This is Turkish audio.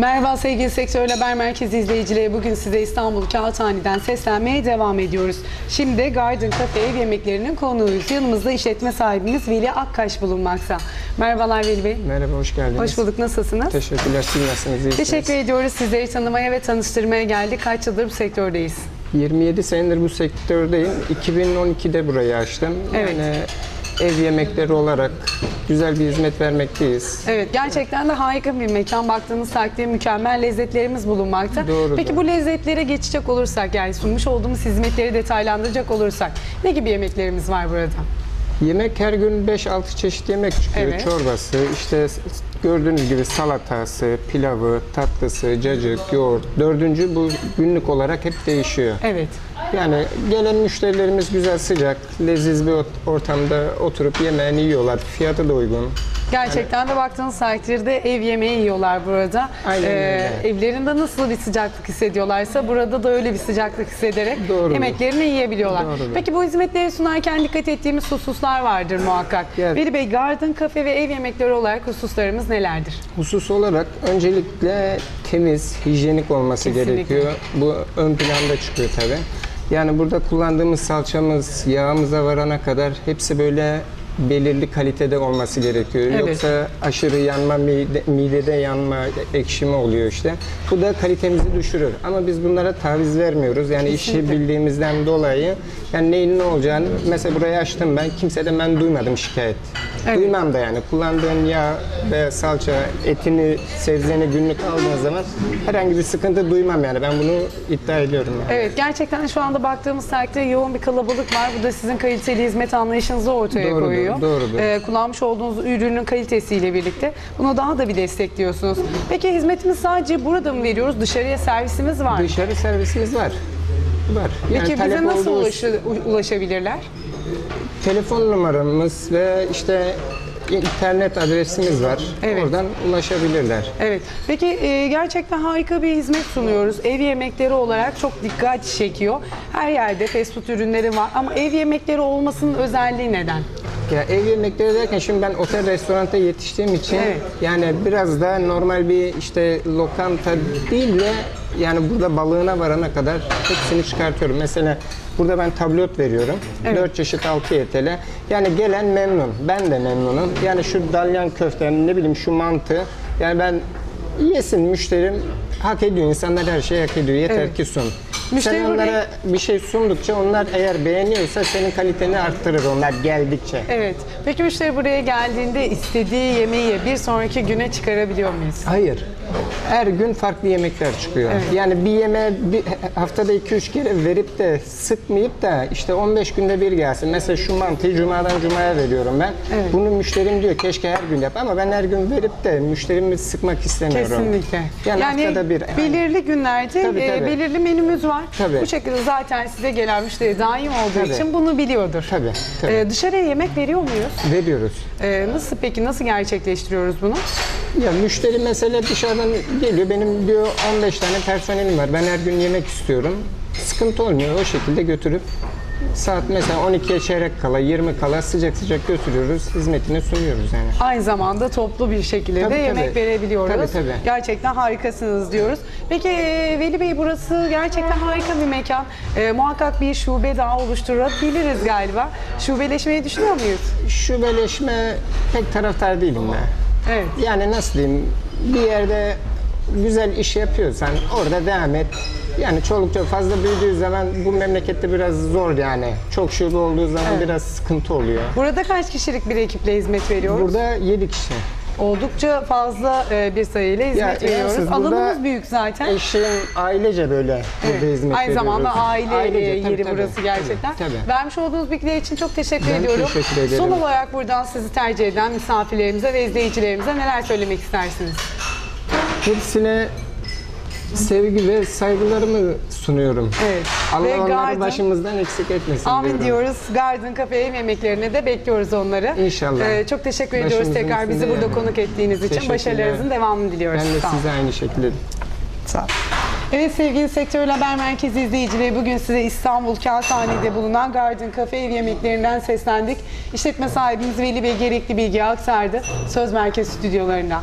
Merhaba sevgili Sektör Haber Merkezi izleyicileri. Bugün size İstanbul Kağıthane'den seslenmeye devam ediyoruz. Şimdi Garden Cafe ev yemeklerinin konuğuyuz. Yanımızda işletme sahibimiz Veli Akkaş bulunmakta. Merhabalar Veli Bey. Merhaba, hoş geldiniz. Hoş bulduk. Nasılsınız? Teşekkürler, siz nasılsınız? İyisiniz? Teşekkür ediyoruz. Sizleri tanımaya ve tanıştırmaya geldik. Kaç yıldır bu sektördeyiz? 27 senedir bu sektördeyim. 2012'de burayı açtım. Evet. Yani ev yemekleri olarak güzel bir hizmet vermekteyiz. Evet gerçekten de harika bir mekan. Baktığınız takdirde mükemmel lezzetlerimiz bulunmakta. Doğrudur. Peki bu lezzetlere geçecek olursak yani sunmuş olduğumuz hizmetleri detaylandıracak olursak ne gibi yemeklerimiz var burada? Yemek her gün 5-6 çeşit yemek çıkıyor. Evet. Çorbası, işte gördüğünüz gibi salatası, pilavı, tatlısı, cacık, yoğurt. Dördüncü bu günlük olarak hep değişiyor. Evet. Yani gelen müşterilerimiz güzel sıcak, leziz bir ortamda oturup yemeğini yiyorlar. Fiyatı da uygun. Gerçekten de baktığınız takdirde ev yemeği yiyorlar burada. Ee, Aynen öyle. evlerinde nasıl bir sıcaklık hissediyorlarsa burada da öyle bir sıcaklık hissederek Doğrudur. yemeklerini yiyebiliyorlar. Doğrudur. Peki bu hizmetleri sunarken dikkat ettiğimiz hususlar vardır muhakkak. Evet. Veli Bey, Garden Cafe ve ev yemekleri olarak hususlarımız nelerdir? Husus olarak öncelikle temiz, hijyenik olması Kesinlikle. gerekiyor. Bu ön planda çıkıyor tabi. Yani burada kullandığımız salçamız, yağımıza varana kadar hepsi böyle belirli kalitede olması gerekiyor. Evet. Yoksa aşırı yanma, mide, midede yanma, ekşime oluyor işte. Bu da kalitemizi düşürür. Ama biz bunlara taviz vermiyoruz. Yani işi Kesinlikle. bildiğimizden dolayı yani neyin ne olacağını mesela burayı açtım ben kimseden ben duymadım şikayet. Evet. Duymam da yani kullandığın yağ ve salça etini sebzeni günlük aldığın zaman herhangi bir sıkıntı duymam yani ben bunu iddia ediyorum. Yani. Evet gerçekten şu anda baktığımız takdirde yoğun bir kalabalık var. Bu da sizin kaliteli hizmet anlayışınızı ortaya Doğrudur, koyuyor. doğrudur. Ee, kullanmış olduğunuz ürünün kalitesiyle birlikte bunu daha da bir destekliyorsunuz. Peki hizmetimiz sadece burada mı veriyoruz? Dışarıya servisimiz var mı? Dışarı servisimiz var. Var. Yani Peki bize talep nasıl olduğu- ulaşı- ulaşabilirler? Telefon numaramız ve işte internet adresimiz var. Evet. Oradan ulaşabilirler. Evet. Peki e, gerçekten harika bir hizmet sunuyoruz. Ev yemekleri olarak çok dikkat çekiyor. Her yerde fast food ürünleri var ama ev yemekleri olmasının özelliği neden? Ya ev yemekleri derken şimdi ben otel restoranda yetiştiğim için Evet. yani biraz da normal bir işte lokanta değil de yani burada balığına varana kadar hepsini çıkartıyorum. Mesela burada ben tablot veriyorum. Evet. 4 çeşit 6 yetele. Yani gelen memnun. Ben de memnunum. Yani şu dalyan köfte ne bileyim şu mantı. Yani ben yesin müşterim hak ediyor. İnsanlar her şeyi hak ediyor. Yeter Evet. ki sun. Müşteri Sen onlara bir şey sundukça onlar eğer beğeniyorsa senin kaliteni arttırır onlar geldikçe. Evet. Peki müşteri buraya geldiğinde istediği yemeği bir sonraki güne çıkarabiliyor muyuz? Hayır. Her gün farklı yemekler çıkıyor. Yani bir yemeğe bir haftada 2-3 kere verip de sıkmayıp da işte 15 günde bir gelsin. Mesela şu mantıyı cumadan cumaya veriyorum ben. Evet. Bunu müşterim diyor keşke her gün yap ama ben her gün verip de müşterimi sıkmak istemiyorum. Kesinlikle. Yani, haftada bir. belirli günlerde Tabii, e, tabii. belirli menümüz var. Tabii. Bu şekilde zaten size gelen müşteri daim olduğu Tabii. için bunu biliyordur. Tabii, tabii. E, dışarıya yemek veriyor muyuz? Veriyoruz. E, nasıl peki nasıl gerçekleştiriyoruz bunu? Ya müşteri mesela dışarıdan geliyor. Benim diyor 15 tane personelim var. Ben her gün yemek istiyorum. Sıkıntı olmuyor. O şekilde götürüp saat mesela 12'ye çeyrek kala, 20 kala sıcak sıcak götürüyoruz. Hizmetini sunuyoruz yani. Aynı zamanda toplu bir şekilde Tabii, de yemek tabii. verebiliyoruz. Tabii, tabii. Gerçekten harikasınız diyoruz. Peki e, Veli Bey burası gerçekten harika bir mekan. E, muhakkak bir şube daha oluşturabiliriz galiba. Şubeleşmeyi düşünüyor muyuz? Şubeleşme pek taraftar değilim ben. Evet. Yani nasıl diyeyim bir yerde güzel iş yapıyorsan orada devam et. Yani çoluk çok fazla büyüdüğü zaman bu memlekette biraz zor yani. Çok şube olduğu zaman Evet. biraz sıkıntı oluyor. Burada kaç kişilik bir ekiple hizmet veriyoruz? Burada 7 kişi. Oldukça fazla e, bir sayıyla hizmet Ya, veriyoruz. burada Alanımız büyük zaten. Eşim ailece böyle burada Evet. hizmet Aynı veriyoruz. zamanda aile Ailece, tabii, yeri tabii, burası tabii, gerçekten. Tabii. Vermiş olduğunuz bilgiler için çok teşekkür Ben ediyorum. teşekkür ederim. Son olarak buradan sizi tercih eden misafirlerimize ve izleyicilerimize neler söylemek istersiniz? Hepsine sevgi ve saygılarımı sunuyorum. Evet. Allah Ve onları Garden- başımızdan eksik etmesin Amin diyorum. diyoruz. Garden Cafe yemeklerine de bekliyoruz onları. İnşallah. Ee, çok teşekkür ediyoruz Başımızın tekrar bizi burada yani. konuk ettiğiniz için. Başarılarınızın devamını diliyoruz. Ben de olun. size aynı şekilde Sağ olun. Evet sevgili Sektör Haber Merkezi izleyicileri bugün size İstanbul Kağıthane'de bulunan Garden Cafe ev yemeklerinden seslendik. İşletme sahibimiz Veli Bey gerekli bilgi aktardı. Söz Merkez stüdyolarına.